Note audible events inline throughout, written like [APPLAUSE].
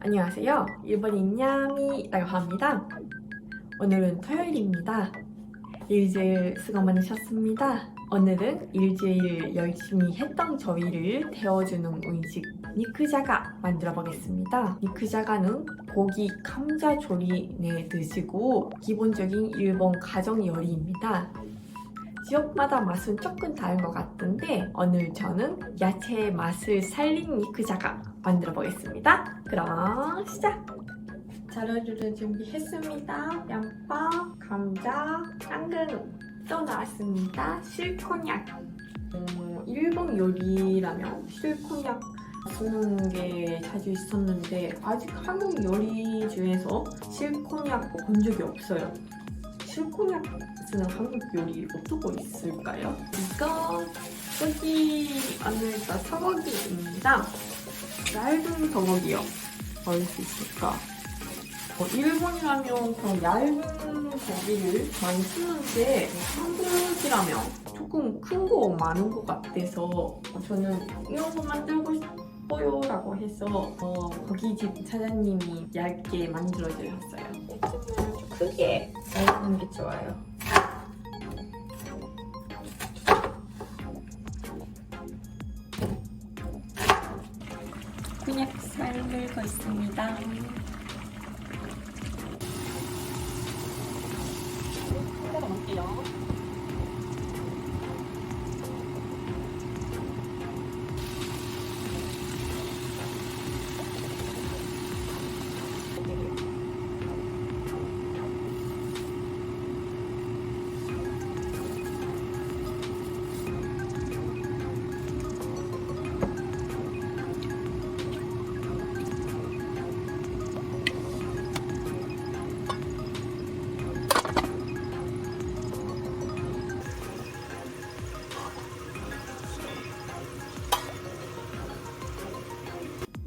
안녕하세요. 일본인 냐미라고 합니다. 오늘은 토요일입니다. 일주일 수고 많으셨습니다. 오늘은 일주일 열심히 했던 저희를 태워주는 음식 니크자가 만들어 보겠습니다. 니크자가는 고기 감자 조림에 드시고 기본적인 일본 가정 요리입니다. 지역마다 맛은 조금 다른 것 같은데 오늘 저는 야채의 맛을 살린 니크자가 만들어 보겠습니다. 그럼 시작! 재료들을 준비했습니다. 양파, 감자, 당근 또 나왔습니다. 실코냑 어, 일본 요리라면 실코냑 쓰는 게 자주 있었는데 아직 한국 요리 중에서 실코냑 본 적이 없어요. 실코냑 쓰는 한국 요리 어떻게 있을까요? 이거 여기 안에다 사과기입니다. 얇은 사과기요. 어디 수 있을까? 어, 일본이라면 그런 얇은 고기를 많이 쓰는데 한국이라면 조금 큰 거 많은 것 같아서 어, 저는 이런 거 만들고 싶어요 라고 해서 어, 고깃집 사장님이 얇게 만들어 주셨어요 좀 크게 얇은 게 좋아요 그냥 삶을 있습니다 콩고로 넣을게요.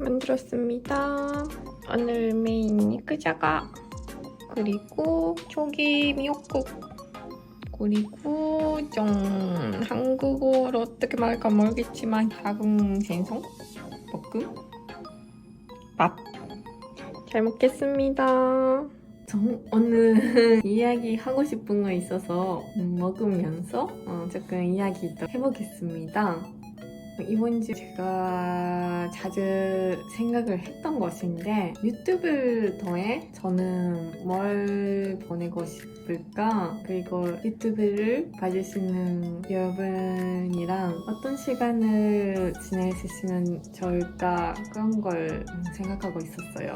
만들었습니다. 오늘 메인 니크자가 그리고 초기 미역국 그리고 좀 한국어로 어떻게 말할까 모르겠지만 작은 생선 볶음 밥 잘 먹겠습니다. 저 오늘 [LAUGHS] 이야기 하고 싶은 거 있어서 먹으면서 어, 조금 이야기도 해보겠습니다. 이번 주 제가 자주 생각을 했던 것인데 유튜브를 통해 저는 뭘 보내고 싶을까 그리고 유튜브를 봐주시는 여러분이랑 어떤 시간을 있으면 좋을까 그런 걸 생각하고 있었어요.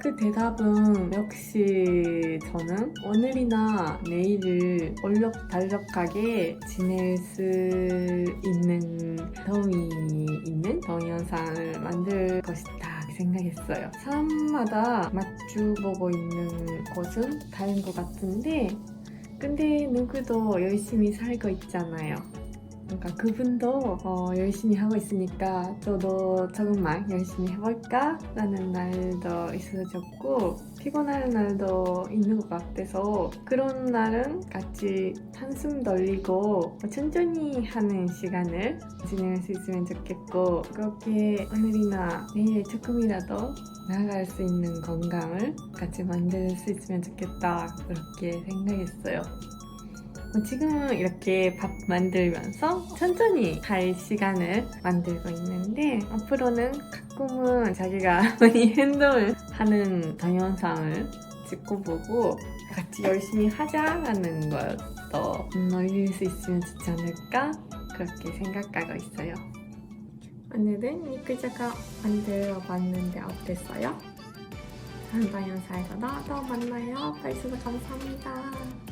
그 대답은 역시 저는 오늘이나 내일을 얼럭달럭하게 지낼 수 있는 도움이 있는 동영상을 만들 것이다 생각했어요. 사람마다 맞추보고 있는 곳은 다른 것 같은데 근데 누구도 열심히 살고 있잖아요. 그러니까 그분도 어, 열심히 하고 있으니까 저도 조금만 열심히 해볼까? 라는 날도 있어졌고 피곤한 날도 있는 것 같아서 그런 날은 같이 한숨 돌리고 천천히 하는 시간을 지낼 수 있으면 좋겠고 그렇게 오늘이나 내일 조금이라도 나아갈 수 있는 건강을 같이 만들 수 있으면 좋겠다 그렇게 생각했어요. 어, 지금은 이렇게 밥 만들면서 천천히 갈 시간을 만들고 있는데 앞으로는 가끔은 자기가 [LAUGHS] 많이 행동을 하는 동영상을 찍고 보고 같이 열심히 하자라는 것도 올릴 수 있으면 좋지 않을까 그렇게 생각하고 있어요. 오늘은 니크자가 만들어 봤는데 어땠어요? 다음 동영상에서 또 만나요. 봐주셔서 감사합니다.